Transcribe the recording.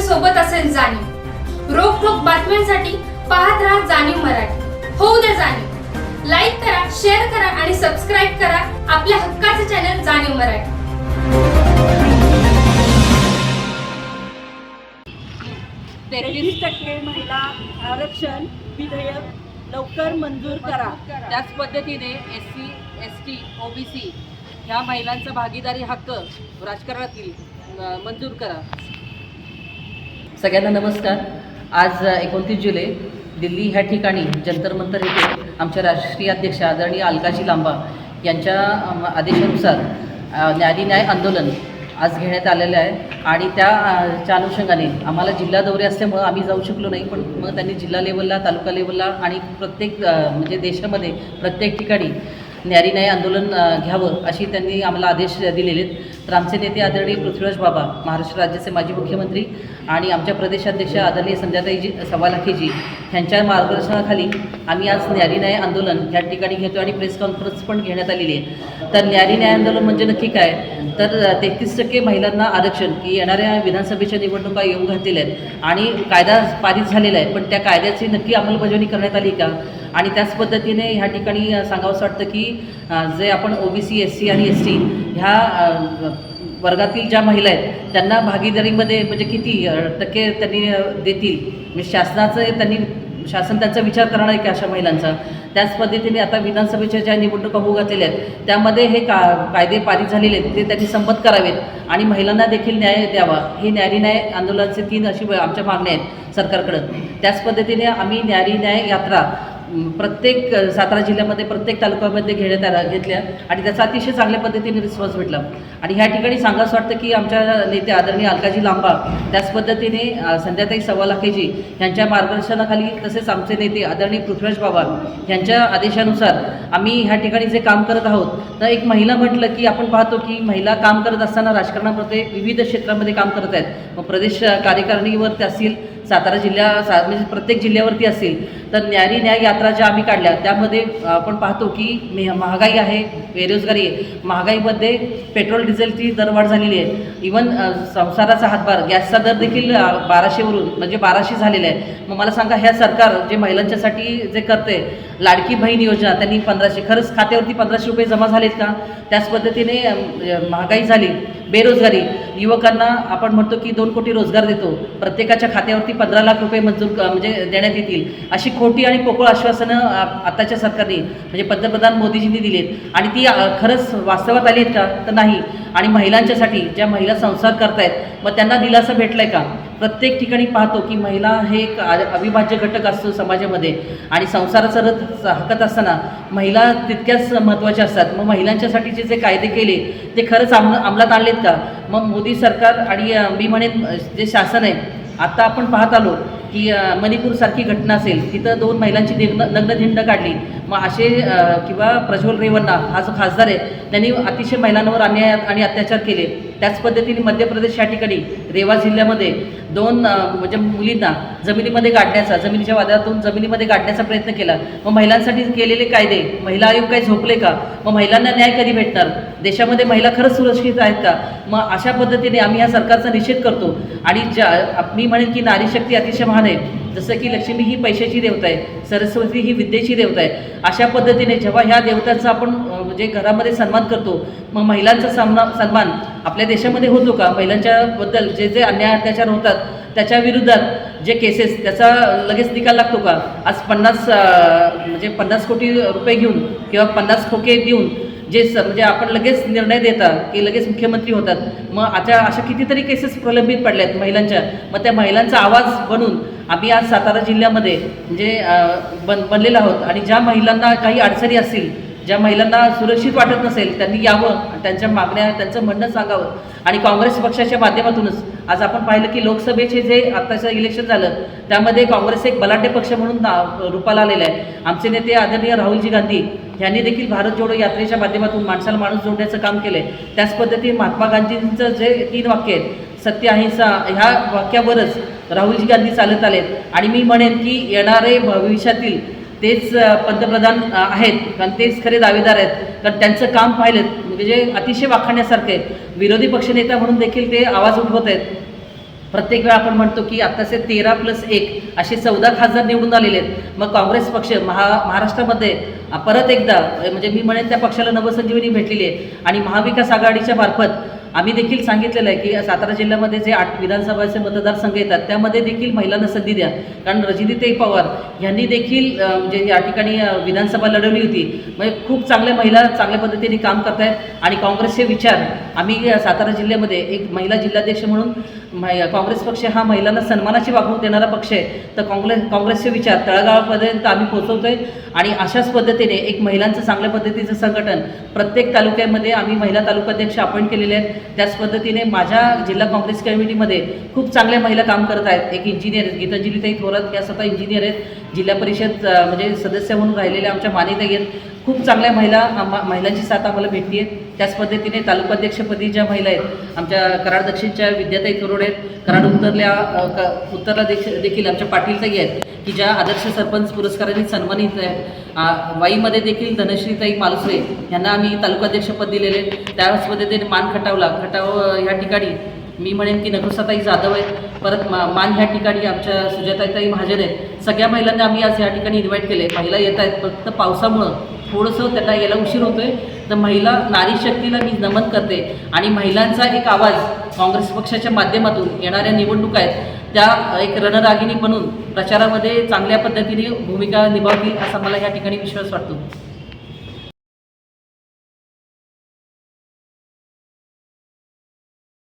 सोबत असेल जाणीव. रोखोक बातम्यांसाठी पाहत राहा जाणीव मराठी. होऊ द्या जाणीव. लाईक करा शेअर करा आणि सबस्क्राईब करा आपल्या हक्काचे चॅनल जाणीव मराठी. तेहतीस टक्के महिला आरक्षण विधेयक लवकर मंजूर करा. त्याच पद्धतीने S C S T OBC ह्या महिलांचा भागीदारी हक्क राजकारणातील अ, मंजूर करा. सगळ्यांना नमस्कार. आज एकोणतीस जुलै दिल्ली ह्या ठिकाणी जंतर मंतर येथे आमच्या राष्ट्रीय अध्यक्ष आदरणीय अलकाजी लांबा यांच्या आदेशानुसार अ, न्याय आंदोलन आज घेण्यात आलेलं आहे. आणि त्या च्या अनुषंगाने आम्हाला जिल्हा दौरे असल्यामुळं आम्ही जाऊ शकलो नाही पण मग त्यांनी जिल्हा लेवलला तालुका लेवलला आणि प्रत्येक म्हणजे देशामध्ये प्रत्येक ठिकाणी न्यारी न्याय आंदोलन घ्यावं अशी त्यांनी आम्हाला आदेश दिलेले आहेत तर आमचे नेते आदरणीय पृथ्वीराज बाबा महाराष्ट्र राज्याचे माजी मुख्यमंत्री आणि आमच्या प्रदेशाध्यक्ष आदरणीय संध्याताईजी सवालाखेजी ह्यांच्या मार्गदर्शनाखाली आम्ही आज न्यारी न्याय आंदोलन ह्या ठिकाणी घेतो आणि प्रेस कॉन्फरन्स पण घेण्यात आलेली आहे. तर न्यारी न्याय आंदोलन म्हणजे नक्की काय? तर तेहतीस टक्के महिलांना आरक्षण की येणाऱ्या विधानसभेच्या निवडणुका येऊन घातलेल्या आहेत आणि कायदा पारित झालेला आहे. पण त्या कायद्याची नक्की अंमलबजावणी करण्यात आली का? आणि त्याच पद्धतीने ह्या ठिकाणी सांगावंसं वाटतं की जे आपण O B C S C आणि एस टी ह्या वर्गातील ज्या महिला आहेत त्यांना भागीदारीमध्ये म्हणजे किती टक्के त्यांनी देतील? म्हणजे शासनाचं त्यांनी शासन त्यांचा विचार करणार आहे की अशा महिलांचा? त्याच पद्धतीने आता विधानसभेच्या ज्या निवडणुका होऊ घातलेल्या आहेत त्यामध्ये हे का कायदे पारित झालेले आहेत ते त्यांनी संमत करावेत आणि महिलांना देखील न्याय द्यावा. हे न्यारी न्याय आंदोलनाचे तीन अशी आमच्या मागण्या आहेत सरकारकडं. त्याच पद्धतीने आम्ही न्यारी न्याय यात्रा प्रत्येक सातारा जिल्ह्यामध्ये प्रत्येक तालुक्यामध्ये घेण्यात आल्या घेतल्या आणि त्याचा अतिशय चांगल्या पद्धतीने रिस्पॉन्स भेटला. आणि ह्या ठिकाणी सांगावंसं वाटतं की आमच्या नेते आदरणीय अलकाजी लांबा त्याच पद्धतीने संध्याताई संध्याताई सव्वालाखेजी यांच्या मार्गदर्शनाखाली तसेच आमचे नेते आदरणीय पृथ्वीराज बाबा यांच्या आदेशानुसार आम्ही ह्या ठिकाणी जे काम करत आहोत तर एक महिला म्हटलं की आपण पाहतो की महिला काम करत असताना राजकारणामध्ये विविध क्षेत्रामध्ये काम करत आहेत. मग प्रदेश कार्यकारिणीवरती असतील सातारा जिल्हा सा म्हणजे प्रत्येक जिल्ह्यावरती असतील तर न्यारी न्याय यात्रा ज्या आम्ही काढल्या त्यामध्ये आपण पाहतो की मे महागाई आहे बेरोजगारी आहे. महागाईमध्ये पेट्रोल डिझेलची दरवाढ झालेली आहे. इवन संसाराचा हातभार गॅसचा दर देखील बाराशेवरून म्हणजे बाराशे झालेला आहे. मग मला सांगा ह्या सरकार जे महिलांच्यासाठी जे करते लाडकी बहीण योजना त्यांनी पंधराशे खरंच खात्यावरती पंधराशे रुपये जमा झालेत का? त्याच पद्धतीने महागाई झाली बेरोजगारी. युवकांना आपण म्हणतो की दोन कोटी रोजगार देतो. प्रत्येकाच्या खात्यावरती पंधरा लाख रुपये मंजूर म्हणजे देण्यात येतील. अशी खोटी आणि पोकळ आश्वासनं आताच्या सरकारने म्हणजे पंतप्रधान मोदीजींनी दिलीत. आणि ती खरंच वास्तवात आली आहेत का? तर नाही. आणि महिलांच्यासाठी ज्या महिला संसार करतायत मग त्यांना दिलासा भेटला आहे का? प्रत्येक ठिकाणी पाहतो की महिला हे एक अविभाज्य घटक असतो समाजामध्ये. आणि संसाराचा रथ हाकत असताना महिला तितक्याच महत्त्वाच्या असतात. मग महिलांच्यासाठीचे जे कायदे केले ते खरंच आम अंमलात आणलेत का? मग मोदी सरकार आणि मी म्हणेन जे शासन आहे आत्ता आपण पाहत आलो की मणिपूरसारखी घटना असेल तिथं दोन महिलांची लग्न नग्नधिंड काढली. मग असे किंवा प्रज्वल रेवन्ना हा जो खासदार आहे त्यांनी अतिशय महिलांवर अन्याय आणि अत्याचार केले. त्याच पद्धतीने मध्य प्रदेश या ठिकाणी रेवा जिल्ह्यामध्ये दोन म्हणजे मुलींना जमिनीमध्ये गाडण्याचा जमिनीच्या वादातून जमिनीमध्ये गाडण्याचा प्रयत्न केला. मग महिलांसाठी केलेले कायदे महिला आयोग काही झोपले का? मग महिलांना न्याय कधी भेटणार? देशामध्ये महिला खरंच सुरक्षित आहेत का? मग अशा पद्धतीने आम्ही ह्या सरकारचा निषेध करतो. आणि ज्या मी म्हणेन की नारी शक्ती अतिशय महान आहे. जसं की लक्ष्मी ही पैशाची देवता आहे सरस्वती ही विद्येची देवता आहे. अशा पद्धतीने जेव्हा ह्या देवतांचा आपण म्हणजे घरामध्ये सन्मान करतो मग महिलांचा सामना सन्मान आपल्या देशामध्ये होतो का? महिलांच्याबद्दल जे जे अन्याय अत्याचार होतात त्याच्या विरोधात जे केसेस त्याचा लगेच निकाल लागतो का? आज पन्नास म्हणजे पन्नास कोटी रुपये घेऊन किंवा पन्नास खोके देऊन जे स म्हणजे आपण लगेच निर्णय देता की लगेच मुख्यमंत्री होतात. मग आता अशा कितीतरी केसेस प्रलंबित पडल्या आहेत महिलांच्या. मग त्या महिलांचा आवाज बनून आम्ही आज सातारा जिल्ह्यामध्ये म्हणजे बन बनलेलो आहोत. आणि ज्या महिलांना काही अडचणी असतील ज्या महिलांना सुरक्षित वाटत नसेल त्यांनी यावं आणि त्यांच्या मागण्या त्यांचं म्हणणं सांगावं. आणि काँग्रेस पक्षाच्या माध्यमातूनच आज आपण पाहिलं की लोकसभेचे जे आत्ताचं इलेक्शन झालं त्यामध्ये काँग्रेस एक बलाढ्य पक्ष म्हणून ना- रूपाला आलेला आहे. आमचे नेते आदरणीय राहुलजी गांधी यांनी देखील भारत जोडो यात्रेच्या माध्यमातून माणसाला माणूस जोडण्याचं काम केलं आहे त्याच पद्धतीने महात्मा गांधींचं जे तीन वाक्य आहेत सत्य अहिंसा ह्या वाक्यावरच राहुलजी गांधी चालत आलेत. आणि मी म्हणेन की येणारे भविष्यातील तेच पंतप्रधान आहेत. कारण तेच खरे दावेदार आहेत. कारण त्यांचं काम पाहिलेत. म्हणजे अतिशय वाखाणण्यासारखं आहे विरोधी पक्षनेता म्हणून देखील ते आवाज उठवत आहेत. प्रत्येक वेळा आपण म्हणतो की आत्ताचे तेरा प्लस एक असे चौदा खासदार निवडून आलेले आहेत. मग काँग्रेस पक्ष महा महाराष्ट्रामध्ये परत एकदा म्हणजे मी म्हणेन त्या पक्षाला नवसंजीवनी भेटलेली आहे. आणि महाविकास आघाडीच्या मार्फत आम्ही देखील सांगितलेलं आहे की सातारा जिल्ह्यामध्ये जे आठ विधानसभाचे मतदारसंघ येतात त्यामध्ये देखील महिलांना संधी द्या. कारण रजनीताई पवार यांनी देखील म्हणजे या ठिकाणी विधानसभा लढवली होती. म्हणजे खूप चांगल्या महिला चांगल्या पद्धतीने काम करत आहेत आणि काँग्रेसचे विचार आम्ही सातारा जिल्ह्यामध्ये एक महिला जिल्हाध्यक्ष म्हणून काँग्रेस पक्ष हा महिलांना सन्मानाची वागणूक देणारा पक्ष आहे. तर काँग्रेस काँग्रेसचे विचार तळागाळापर्यंत आम्ही पोहोचवतोय आणि अशाच पद्धतीने एक महिलांचं चांगल्या पद्धतीचं संघटन प्रत्येक तालुक्यामध्ये आम्ही महिला तालुकाध्यक्ष अपॉइंट केलेले आहेत. त्याच पद्धतीने माझ्या जिल्हा काँग्रेस कमिटीमध्ये खूप चांगल्या महिला काम करत आहेत. एक इंजिनियर आहेत. गीतांजलीताई थोरात या स्वतः इंजिनियर आहेत. जिल्हा परिषद म्हणजे सदस्य म्हणून राहिलेल्या आमच्या मान्यता आहेत. खूप चांगल्या महिला महिलांची साथ आम्हाला भेटली आहे त्याच पद्धतीने तालुकाध्यक्षपदी ज्या महिला आहेत आमच्या कराड दक्षिणच्या विद्याताई थोरोड आहेत. कराड उत्तरल्या क- उत्तरला देखील देखील आमच्या पाटीलताई आहेत की ज्या आदर्श सरपंच पुरस्कारांनी सन्मानित आहेत. वाईमध्ये देखील धनश्रीताई मालुसरे यांना आम्ही तालुकाध्यक्षपद दिलेले आहे. त्याच पद्धतीने मान खटावला खटाव ह्या ठिकाणी मी म्हणेन की नकुसाताई जाधव आहेत. परत मा मान ह्या ठिकाणी आमच्या सुजाताईताई महाजन आहेत. सगळ्या महिलांना आम्ही आज ह्या ठिकाणी इन्व्हाइट केले महिला येत आहेत. फक्त पावसामुळं थोडंसं त्यांना यायला उशीर होतोय. तर महिला नारी शक्तीला मी नमन करते. आणि महिलांचा एक आवाज काँग्रेस पक्षाच्या माध्यमातून येणाऱ्या निवडणुका आहेत त्या एक रणरागिणी बनून प्रचारामध्ये चांगल्या पद्धतीने भूमिका निभावतील असा मला या ठिकाणी विश्वास वाटतो.